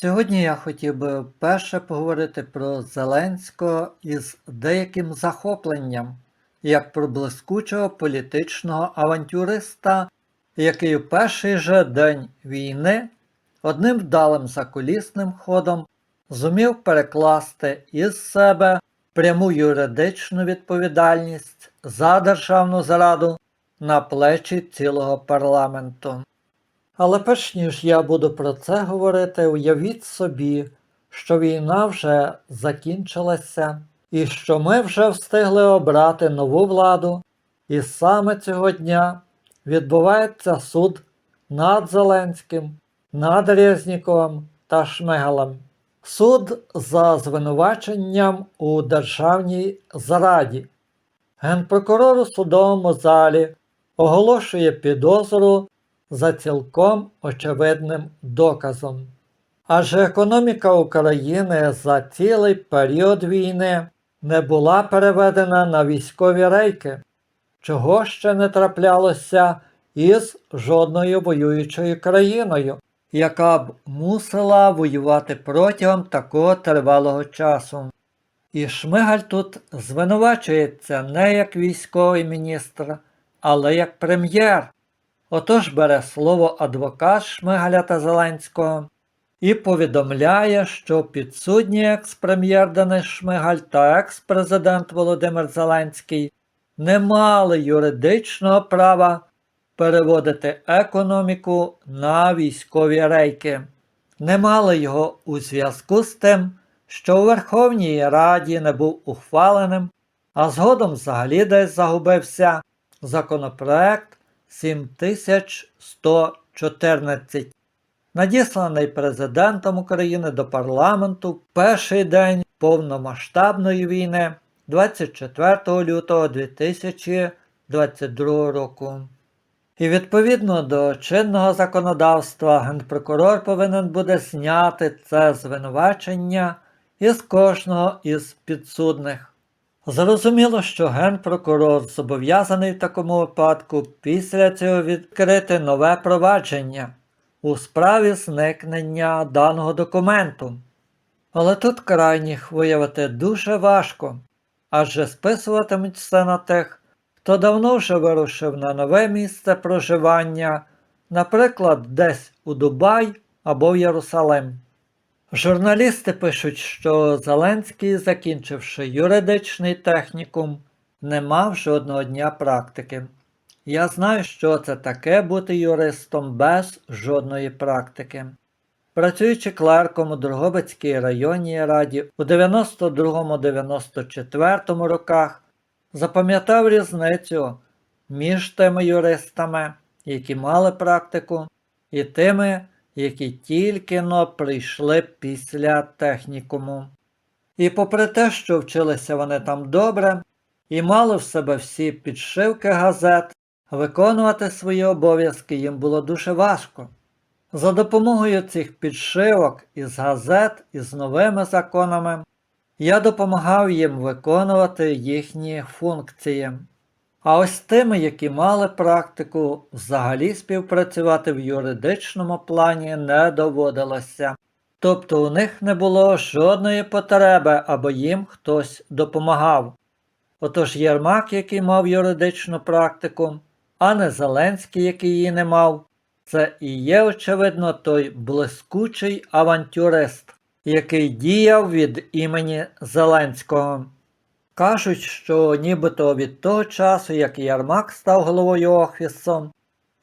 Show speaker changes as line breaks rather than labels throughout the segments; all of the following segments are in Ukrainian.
Сьогодні я хотів би вперше поговорити про Зеленського із деяким захопленням, як про блискучого політичного авантюриста, який у перший же день війни одним вдалим закулісним ходом зумів перекласти із себе пряму юридичну відповідальність за державну зраду на плечі цілого парламенту. Але перш ніж я буду про це говорити, уявіть собі, що війна вже закінчилася і що ми вже встигли обрати нову владу, і саме цього дня відбувається суд над Зеленським, над Резніковим та Шмигалем. Суд за звинуваченням у державній зраді. Генпрокурор у судовому залі оголошує підозру за цілком очевидним доказом. Адже економіка України за цілий період війни не була переведена на військові рейки, чого ще не траплялося із жодною воюючою країною, яка б мусила воювати протягом такого тривалого часу. І Шмигаль тут звинувачується не як військовий міністр, але як прем'єр. Отож бере слово адвокат Шмигаля та Зеленського і повідомляє, що підсудні екс-прем'єр Денис Шмигаль та екс-президент Володимир Зеленський не мали юридичного права переводити економіку на військові рейки, не мали його у зв'язку з тим, що у Верховній Раді не був ухваленим, а згодом взагалі десь загубився законопроект 7114, надісланий президентом України до парламенту перший день повномасштабної війни 24 лютого 2022 року. І відповідно до чинного законодавства генпрокурор повинен буде зняти це звинувачення із кожного із підсудних. Зрозуміло, що генпрокурор зобов'язаний в такому випадку після цього відкрити нове провадження у справі зникнення даного документу. Але тут крайніх виявити дуже важко, адже списуватимуть все на тих, хто давно вже вирушив на нове місце проживання, наприклад, десь у Дубай або в Єрусалим. Журналісти пишуть, що Зеленський, закінчивши юридичний технікум, не мав жодного дня практики. Я знаю, що це таке бути юристом без жодної практики. Працюючи клерком у Дрогобицькій районній раді у 92-94 роках, запам'ятав різницю між тими юристами, які мали практику, і тими, які тільки но прийшли після технікуму. І попри те, що вчилися вони там добре і мали в себе всі підшивки газет, виконувати свої обов'язки їм було дуже важко. За допомогою цих підшивок із газет із новими законами я допомагав їм виконувати їхні функції. А ось тими, які мали практику, взагалі співпрацювати в юридичному плані не доводилося. Тобто у них не було жодної потреби, аби їм хтось допомагав. Отож Єрмак, який мав юридичну практику, а не Зеленський, який її не мав, це і є, очевидно, той блискучий авантюрист, який діяв від імені Зеленського. Кажуть, що нібито від того часу, як Ярмак став головою Офісу,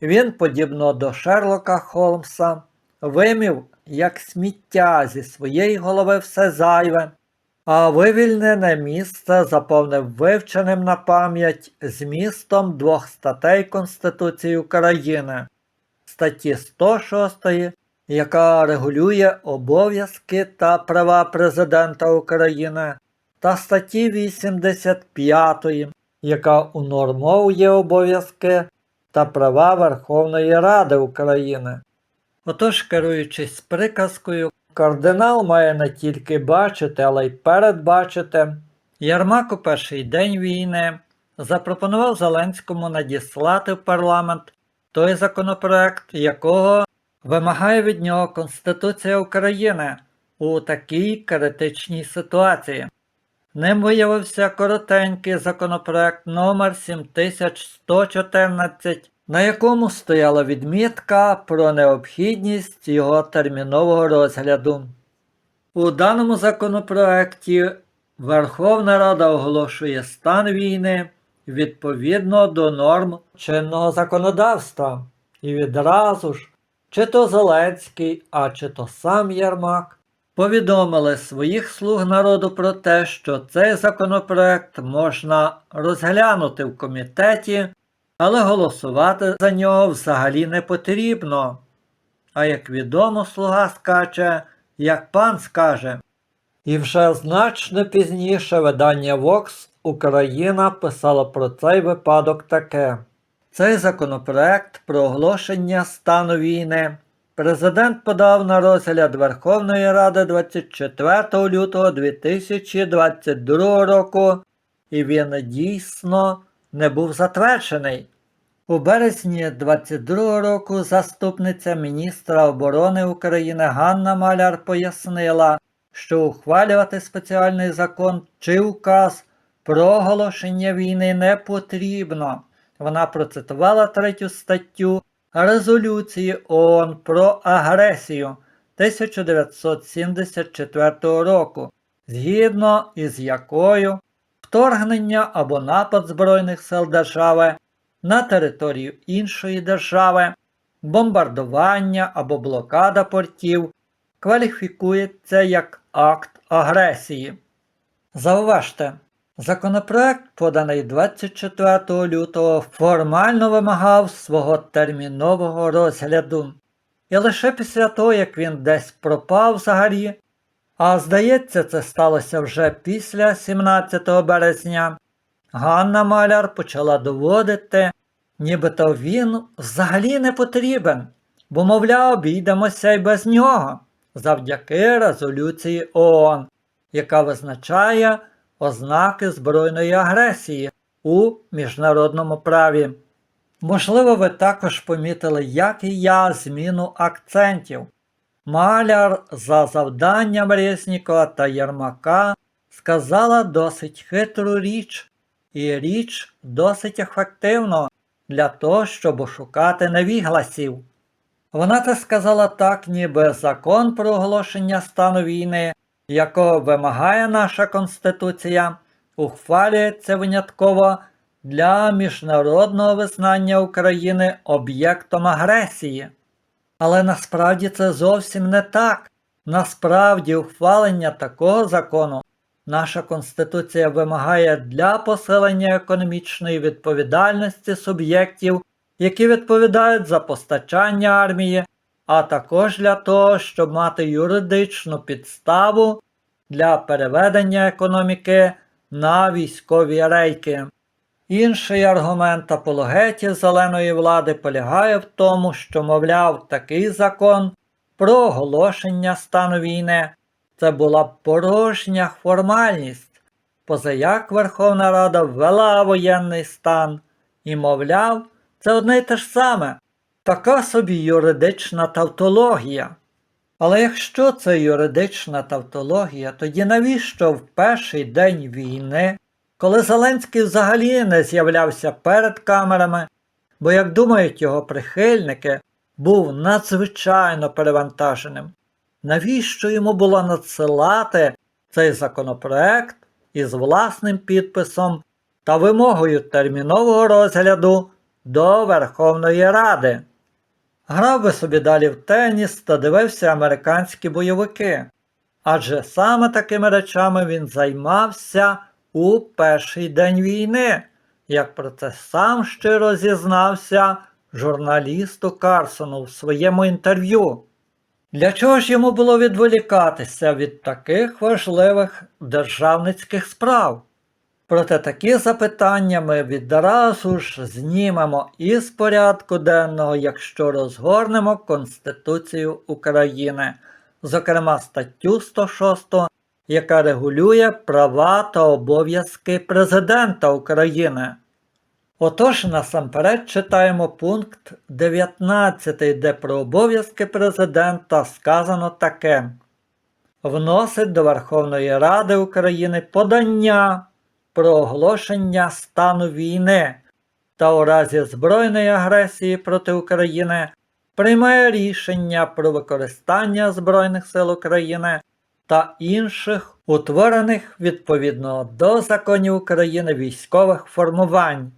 він, подібно до Шерлока Холмса, вимів як сміття зі своєї голови все зайве, а вивільнене місце заповнив вивченим на пам'ять змістом двох статей Конституції України, статті 106, яка регулює обов'язки та права Президента України та статті 85, яка унормовує обов'язки та права Верховної Ради України. Отож, керуючись приказкою, кардинал має не тільки бачити, але й передбачити. Ярмак у перший день війни запропонував Зеленському надіслати в парламент той законопроект, якого вимагає від нього Конституція України у такій критичній ситуації. Ним виявився коротенький законопроект номер 7114, на якому стояла відмітка про необхідність його термінового розгляду. У даному законопроекті Верховна Рада оголошує стан війни відповідно до норм чинного законодавства. І відразу ж, чи то Зеленський, а чи то сам Єрмак, повідомили своїх слуг народу про те, що цей законопроект можна розглянути в комітеті, але голосувати за нього взагалі не потрібно. А як відомо, слуга скаче, як пан скаже. І вже значно пізніше видання Vox Україна писало про цей випадок таке. Цей законопроект про оголошення стану війни президент подав на розгляд Верховної Ради 24 лютого 2022 року, і він дійсно не був затверджений. У березні 22 року заступниця міністра оборони України Ганна Маляр пояснила, що ухвалювати спеціальний закон чи указ про оголошення війни не потрібно. Вона процитувала третю статтю резолюції ООН про агресію 1974 року, згідно із якою вторгнення або напад Збройних сил держави на територію іншої держави, бомбардування або блокада портів кваліфікується як акт агресії. Зауважте, законопроект, поданий 24 лютого, формально вимагав свого термінового розгляду. І лише після того, як він десь пропав взагалі, а здається, це сталося вже після 17 березня, Ганна Маляр почала доводити, нібито він взагалі не потрібен, бо, мовляв, обійдемося й без нього завдяки резолюції ООН, яка визначає ознаки збройної агресії у міжнародному праві. Можливо, ви також помітили, як і я, зміну акцентів. Маляр за завданням Резнікова та Єрмака сказала досить хитру річ, і річ досить ефективно для того, щоб ошукати невігласів. Вона це сказала так, ніби закон про оголошення стану війни, якого вимагає наша Конституція, ухвалюється винятково для міжнародного визнання України об'єктом агресії. Але насправді це зовсім не так. Насправді, ухвалення такого закону наша Конституція вимагає для посилення економічної відповідальності суб'єктів, які відповідають за постачання армії, а також для того, щоб мати юридичну підставу для переведення економіки на військові рейки. Інший аргумент апологетів зеленої влади полягає в тому, що, мовляв, такий закон про оголошення стану війни це була порожня формальність, позаяк Верховна Рада ввела воєнний стан і, мовляв, це одне й те ж саме, така собі юридична тавтологія. Але якщо це юридична тавтологія, тоді навіщо в перший день війни, коли Зеленський взагалі не з'являвся перед камерами, бо, як думають його прихильники, був надзвичайно перевантаженим, навіщо йому було надсилати цей законопроект із власним підписом та вимогою термінового розгляду до Верховної Ради? Грав би собі далі в теніс та дивився американські бойовики, адже саме такими речами він займався у перший день війни, як про це сам щиро зізнався журналісту Карсону в своєму інтерв'ю. Для чого ж йому було відволікатися від таких важливих державницьких справ? Проте такі запитання ми відразу ж знімемо із порядку денного, якщо розгорнемо Конституцію України, зокрема статтю 106, яка регулює права та обов'язки Президента України. Отож, насамперед читаємо пункт 19, де про обов'язки президента сказано таке. Вносить до Верховної Ради України подання про оголошення стану війни та у разі збройної агресії проти України приймає рішення про використання Збройних сил України та інших утворених відповідно до законів України військових формувань.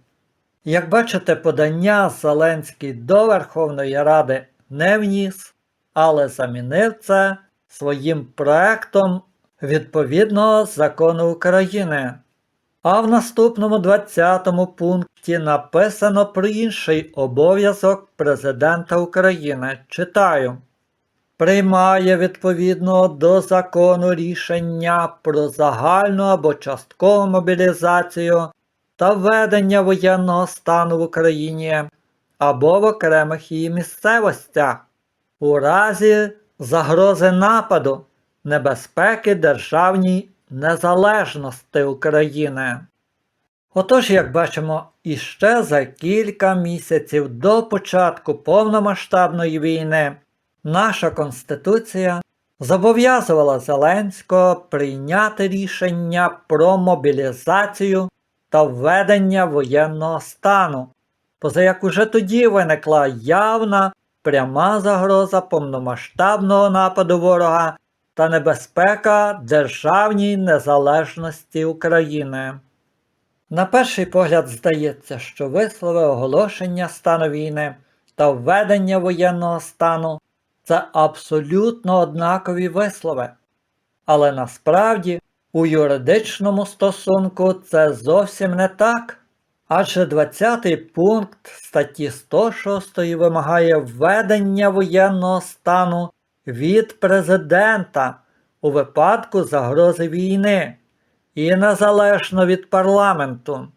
Як бачите, подання Зеленський до Верховної Ради не вніс, але замінив це своїм проектом відповідного закону України. А в наступному 20 пункті написано про інший обов'язок президента України. Читаю. Приймає відповідно до закону рішення про загальну або часткову мобілізацію та введення воєнного стану в Україні або в окремих її місцевостях у разі загрози нападу, небезпеки державній незалежності України. Отож, як бачимо, іще за кілька місяців до початку повномасштабної війни наша Конституція зобов'язувала Зеленського прийняти рішення про мобілізацію та введення воєнного стану, поза як уже тоді виникла явна пряма загроза повномасштабного нападу ворога та небезпека державній незалежності України. На перший погляд здається, що вислови оголошення стану війни та введення воєнного стану це абсолютно однакові вислови. Але насправді у юридичному стосунку це зовсім не так. Адже 20 пункт статті 106 вимагає введення воєнного стану від президента у випадку загрози війни і незалежно від парламенту,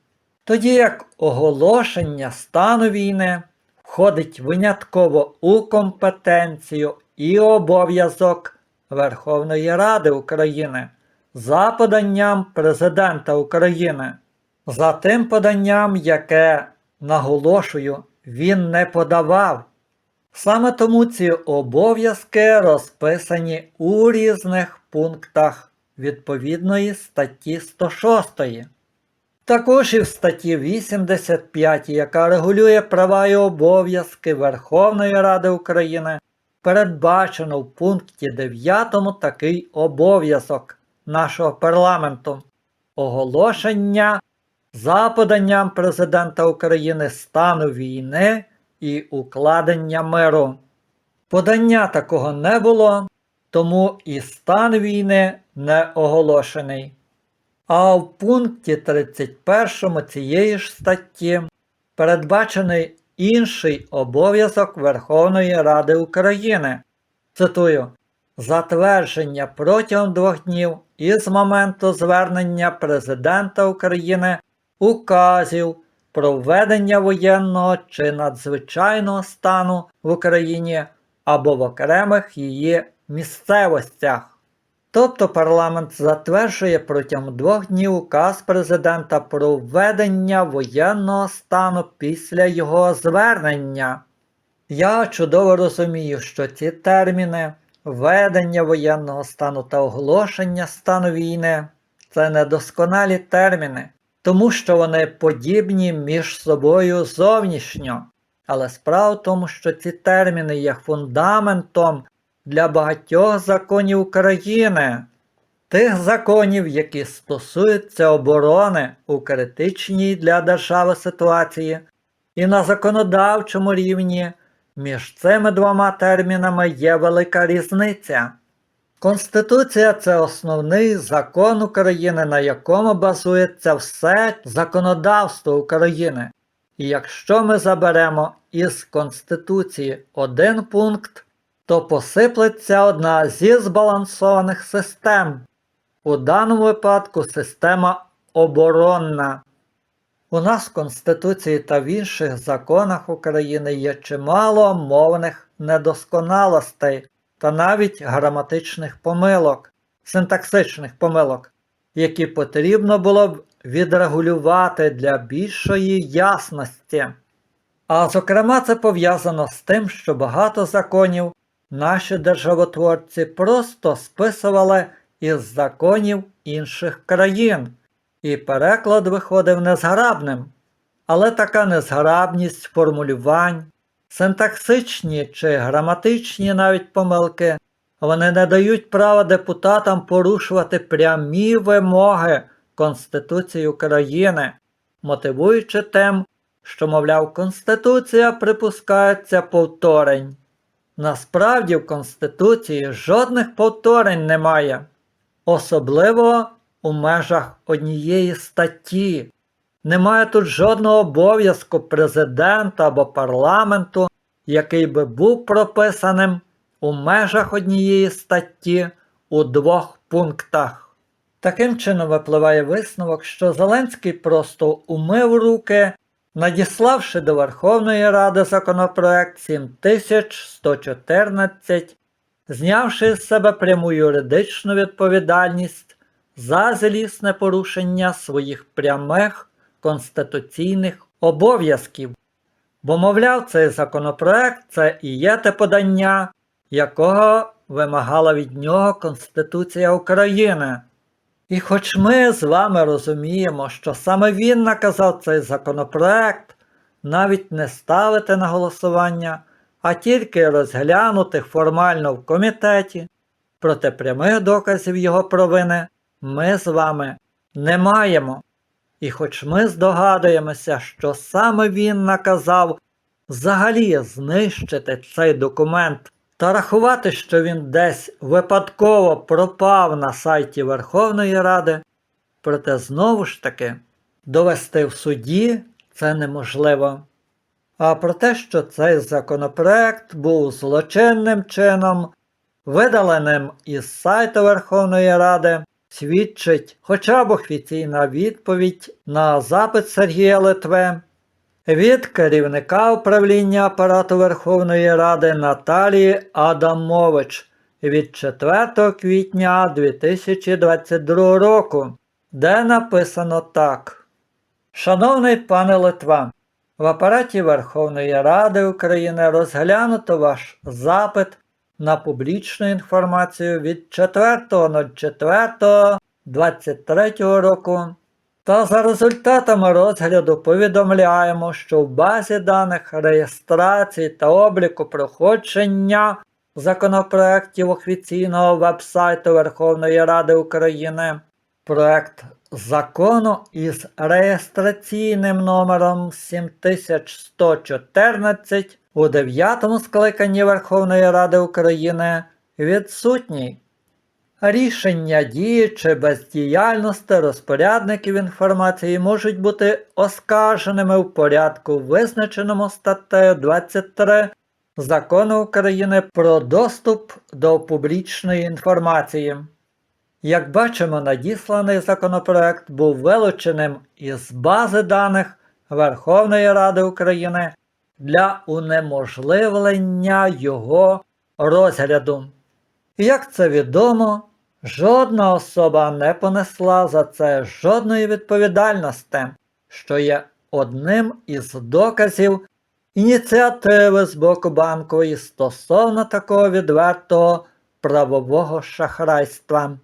тоді як оголошення стану війни входить винятково у компетенцію і обов'язок Верховної Ради України за поданням Президента України. За тим поданням, яке, наголошую, він не подавав. Саме тому ці обов'язки розписані у різних пунктах відповідної статті 106. Також і в статті 85, яка регулює права і обов'язки Верховної Ради України, передбачено в пункті 9 такий обов'язок нашого парламенту оголошення за поданням Президента України стану війни і укладення миру. Подання такого не було, тому і стан війни не оголошений. А в пункті 31 цієї ж статті передбачений інший обов'язок Верховної Ради України. Цитую, затвердження протягом двох днів із моменту звернення Президента України указів про введення воєнного чи надзвичайного стану в Україні або в окремих її місцевостях. Тобто парламент затверджує протягом двох днів указ президента про введення воєнного стану після його звернення. Я чудово розумію, що ці терміни введення воєнного стану та оголошення стану війни це недосконалі терміни, тому що вони подібні між собою зовнішньо. Але справа в тому, що ці терміни є фундаментом для багатьох законів України, тих законів, які стосуються оборони у критичній для держави ситуації, і на законодавчому рівні між цими двома термінами є велика різниця. Конституція це основний закон України, на якому базується все законодавство України. І якщо ми заберемо із Конституції один пункт, то посиплеться одна зі збалансованих систем. У даному випадку система оборонна. У нас в Конституції та в інших законах України є чимало мовних недосконалостей та навіть граматичних помилок, синтаксичних помилок, які потрібно було б відрегулювати для більшої ясності. А зокрема, це пов'язано з тим, що багато законів наші державотворці просто списували із законів інших країн, і переклад виходив незграбним. Але така незграбність формулювань, синтаксичні чи граматичні навіть помилки, вони не дають права депутатам порушувати прямі вимоги Конституції України, мотивуючи тим, що, мовляв, Конституція припускається повторень. Насправді в Конституції жодних повторень немає, особливо у межах однієї статті. Немає тут жодного обов'язку президента або парламенту, який би був прописаним у межах однієї статті у двох пунктах. Таким чином випливає висновок, що Зеленський просто умив руки, надіславши до Верховної Ради законопроект 7114, знявши з себе пряму юридичну відповідальність за злісне порушення своїх прямих конституційних обов'язків. Бо, мовляв, цей законопроект це і є те подання, якого вимагала від нього Конституція України. І хоч ми з вами розуміємо, що саме він наказав цей законопроект навіть не ставити на голосування, а тільки розглянути формально в комітеті, проте прямих доказів його провини ми з вами не маємо. І хоч ми здогадуємося, що саме він наказав взагалі знищити цей документ та рахувати, що він десь випадково пропав на сайті Верховної Ради, проте знову ж таки довести в суді це неможливо. А про те, що цей законопроект був злочинним чином, видаленим із сайту Верховної Ради, свідчить хоча б офіційна відповідь на запит Сергія Литви від керівника управління апарату Верховної Ради Наталії Адамович від 4 квітня 2022 року, де написано так. Шановний пане Литва, в апараті Верховної Ради України розглянуто ваш запит на публічну інформацію від 4.04.23 року. Та за результатами розгляду повідомляємо, що в базі даних реєстрації та обліку проходження законопроєктів офіційного вебсайту Верховної Ради України проект закону із реєстраційним номером 7114 у 9 скликанні Верховної Ради України відсутній. Рішення дії чи бездіяльності розпорядників інформації можуть бути оскарженими в порядку, визначеному статтею 23 Закону України про доступ до публічної інформації. Як бачимо, надісланий законопроект був вилученим із бази даних Верховної Ради України для унеможливлення його розгляду. Як це відомо, жодна особа не понесла за це жодної відповідальності, що є одним із доказів ініціативи з боку банкової стосовно такого відвертого правового шахрайства.